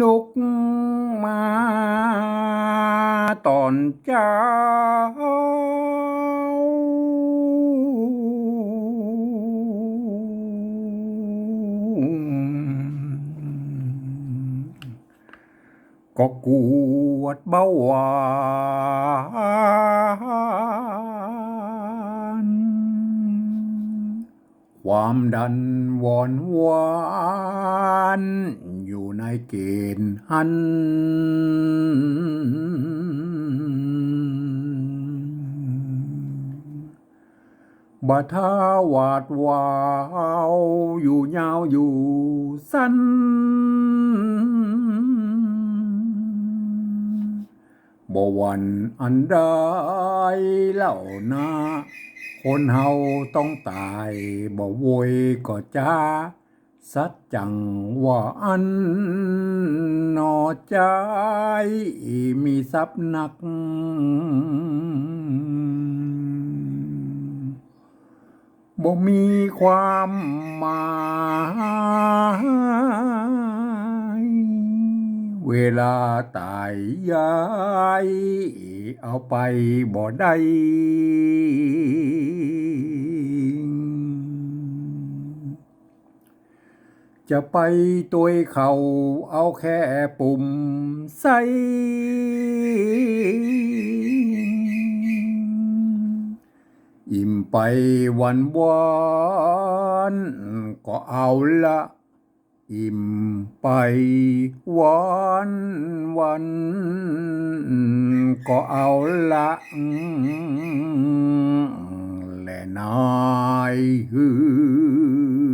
ลุกมาตอนเจ้า ก็กวดเบาหวานความดันวอนวาน ในเกณฑ์หัน บาทาหวาดวาวอยู่ยาวอยู่สั้น บวันอันใดเล่านาคนเฮาต้องตายบ่โวยก็จ้า สัจจังว่าอันนอใจมีทรัพย์หนัก บ่มีความหมาย เวลาตายยาย เอาไปบ่ได้ จะไปตัวเขาเอาแค่ปุ่มใส่อิ่มไปวันวานก็เอาละ อิ่มไปวันวัน ก็เอาละและนายฮือ